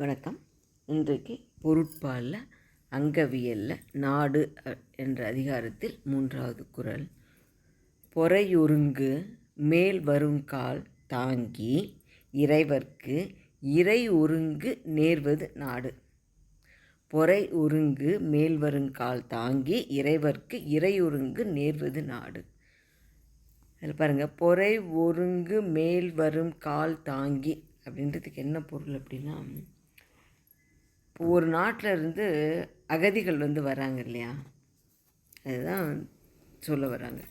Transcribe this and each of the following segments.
வணக்கம். இன்றைக்கு பொருட்பாலில் அங்கவியலில் நாடு என்ற அதிகாரத்தில் மூன்றாவது குரல். பொறையொருங்கு மேல் வருங்கால் தாங்கி இறைவர்க்கு இறை ஒருங்கு நேர்வது நாடு. பொறை ஒருங்கு மேல் வருங்கால் தாங்கி இறைவர்க்கு இறை ஒருங்கு நேர்வது நாடு. அதில் பாருங்கள் பொறை ஒருங்கு மேல் வரும் கால் தாங்கி அப்படின்றதுக்கு என்ன பொருள் அப்படின்னா இப்போ ஒரு நாட்டில் இருந்து அகதிகள் வந்து வராங்க இல்லையா? அதுதான் சொல்ல வராங்க.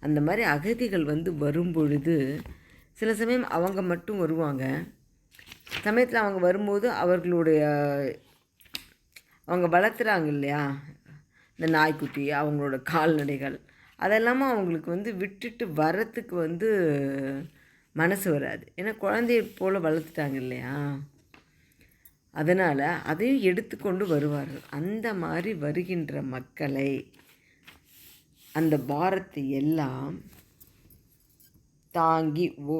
அந்த மாதிரி அகதிகள் வந்து வரும் பொழுது சில சமயம் அவங்க மட்டும் வருவாங்க. சமயத்தில் அவங்க வரும்போது அவர்களுடைய அவங்க வளர்த்துறாங்க இல்லையா? இந்த நாய்க்குட்டி அவங்களோட கால்நடைகள் அதெல்லாமல் அவங்களுக்கு வந்து விட்டுட்டு வரத்துக்கு வந்து மனசு வராது. ஏன்னா குழந்தைய போல் வளர்த்துட்டாங்க இல்லையா? அதனால் அதையும் எடுத்துக்கொண்டு வருவார்கள். அந்த மாதிரி வருகின்ற மக்களை அந்த பாரத்தை எல்லாம் தாங்கி ஓ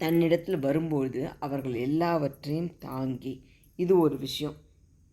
தன்னிடத்தில் வரும்பொழுது அவர்கள் எல்லாவற்றையும் தாங்கி இது ஒரு விஷயம்.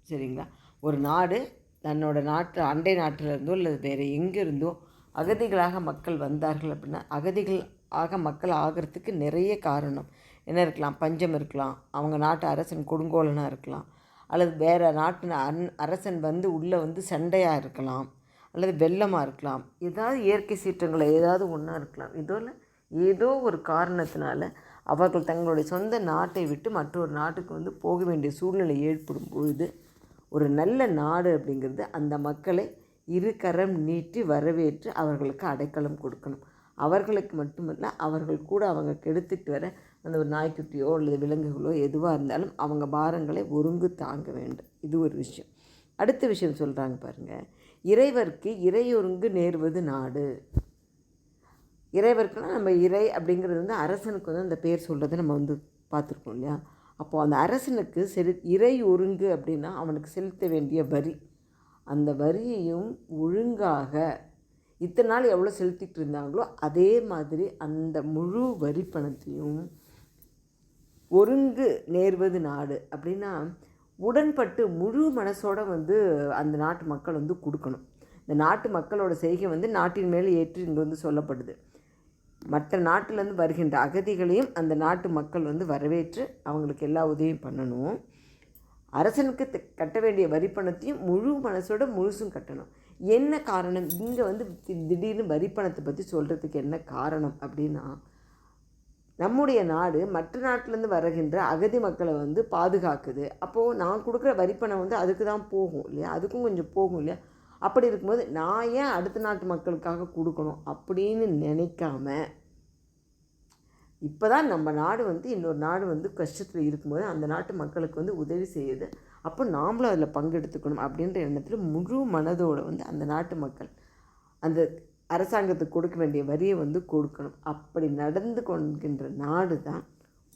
சரிங்களா? ஒரு நாடு தன்னோட நாட்டு அண்டை நாட்டிலிருந்தோ அல்லது இல்லை வேறு எங்கே இருந்தோ அகதிகளாக மக்கள் வந்தார்கள் அப்படின்னா அகதிகள் ஆக மக்கள் ஆகிறதுக்கு நிறைய காரணம். என்ன இருக்கலாம் பஞ்சம் இருக்கலாம். அவங்க நாட்டு அரசன் கொடுங்கோலனாக இருக்கலாம். அல்லது வேறு நாட்டு அன் அரசன் வந்து உள்ளே வந்து சண்டையாக இருக்கலாம். அல்லது வெள்ளமாக இருக்கலாம். ஏதாவது இயற்கை சீற்றங்கள் ஏதாவது ஒன்றா இருக்கலாம். இதோல ஏதோ ஒரு காரணத்தினால அவர்கள் தங்களுடைய சொந்த நாட்டை விட்டு மற்றொரு நாட்டுக்கு வந்து போக வேண்டிய சூழ்நிலை ஏற்படும் பொழுது ஒரு நல்ல நாடு அப்படிங்கிறது அந்த மக்களை இரு கரம் நீட்டி வரவேற்று அவர்களுக்கு அடைக்கலம் கொடுக்கணும். அவர்களுக்கு மட்டுமல்ல அவர்கள் கூட அவங்க கெடுத்துட்டு வர அந்த ஒரு நாய்க்குட்டியோ அல்லது விலங்குகளோ எதுவாக இருந்தாலும் அவங்க பாரங்களை ஒருங்கு தாங்க வேண்டும். இது ஒரு விஷயம். அடுத்த விஷயம் சொல்கிறாங்க பாருங்கள் இறைவர்க்கு இறையொருங்கு நேர்வது நாடு. இறைவர்க்குன்னா நம்ம இறை அப்படிங்கிறது வந்து அரசனுக்கு வந்து அந்த பேர் சொல்கிறத நம்ம வந்து பார்த்துருக்கோம் இல்லையா? அப்போது அந்த அரசனுக்கு செலு இறை ஒருங்கு அப்படின்னா அவனுக்கு செலுத்த வேண்டிய வரி. அந்த வரியையும் ஒழுங்காக இத்தனை நாள் எவ்வளோ செலுத்திட்டு இருந்தாங்களோ அதே மாதிரி அந்த முழு வரி பணத்தையும் ஒருங்கு நேர்வது நாடு அப்படின்னா உடன்பட்டு முழு மனசோட வந்து அந்த நாட்டு மக்கள் வந்து கொடுக்கணும். இந்த நாட்டு மக்களோட செய்கை வந்து நாட்டின் மேல் ஏற்று இங்கே வந்து சொல்லப்படுது. மற்ற நாட்டிலேருந்து வருகின்ற அகதிகளையும் அந்த நாட்டு மக்கள் வந்து வரவேற்று அவங்களுக்கு எல்லா உதவியும் பண்ணணும். அரசனுக்கு த- கட்ட வேண்டிய வரி பணத்தையும் முழு மனசோட முழுசும் கட்டணும். என்ன காரணம்? இங்கே வந்து தி- திடீர்னு வரி பணத்தை பற்றி சொல்கிறதுக்கு என்ன காரணம் அப்படின்னா நம்முடைய நாடு மற்ற நாட்டிலேருந்து வருகின்ற அகதி மக்களை வந்து பாதுகாக்குது. அப்போது நான் கொடுக்குற வரிப்பணம் வந்து அதுக்கு தான் போகும் இல்லையா? அதுக்கும் கொஞ்சம் போகும் இல்லையா? அப்படி இருக்கும்போது நான் ஏன் அடுத்த நாட்டு மக்களுக்காக கொடுக்கணும் அப்படின்னு நினைக்காம இப்போ தான் நம்ம நாடு வந்து இன்னொரு நாடு வந்து கஷ்டத்தில் இருக்கும்போது அந்த நாட்டு மக்களுக்கு வந்து உதவி செய்யுது. அப்போ நாமளும் அதில் பங்கெடுத்துக்கணும் அப்படின்ற எண்ணத்தில் முழு மனதோடு வந்து அந்த நாட்டு மக்கள் அந்த அரசாங்கத்துக்கு கொடுக்க வேண்டிய வரியை வந்து கொடுக்கணும். அப்படி நடந்து கொள்கின்ற நாடு தான்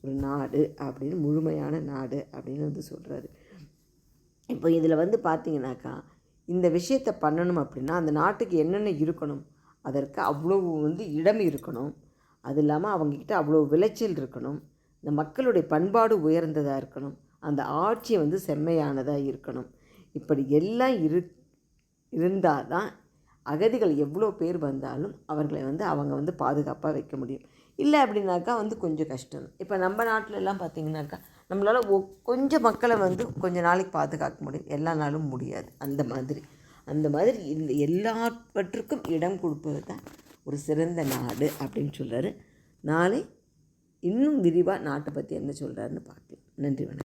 ஒரு நாடு அப்படின்னு முழுமையான நாடு அப்படின்னு வந்து சொல்கிறாரு இப்போ இதில் வந்து பார்த்தீங்கன்னாக்கா இந்த விஷயத்தை பண்ணணும் அப்படின்னா அந்த நாட்டுக்கு என்னென்ன இருக்கணும் அதற்கு அவ்வளோ வந்து இடம் இருக்கணும். அது இல்லாமல் அவங்கக்கிட்ட அவ்வளோ விளைச்சல் இருக்கணும். இந்த மக்களுடைய பண்பாடு உயர்ந்ததாக இருக்கணும். அந்த ஆட்சி வந்து செம்மையானதாக இருக்கணும். இப்படி எல்லாம் இரு இருந்தால் தான் அகதிகள் எவ்வளோ பேர் வந்தாலும் அவர்களை வந்து அவங்க வந்து பாதுகாப்பாக வைக்க முடியும். இல்லை அப்படின்னாக்கா வந்து கொஞ்சம் கஷ்டம். இப்போ நம்ம நாட்டில எல்லாம் பார்த்தீங்கன்னாக்கா நம்மளால் ஒ கொஞ்சம் மக்களை வந்து கொஞ்சம் நாளைக்கு பாதுகாக்க முடியும். எல்லா நாளும் முடியாது. அந்த மாதிரி. அந்த மாதிரி இந்த எல்லாவற்றுக்கும் இடம் கொடுப்பது தான் ஒரு சிறந்த நாடு அப்படின்னு சொல்கிறாரு நாளை இன்னும் விரிவாக நாட்டை பற்றி என்ன சொல்கிறாருன்னு பார்க்கலாம். நன்றி வணக்கம்.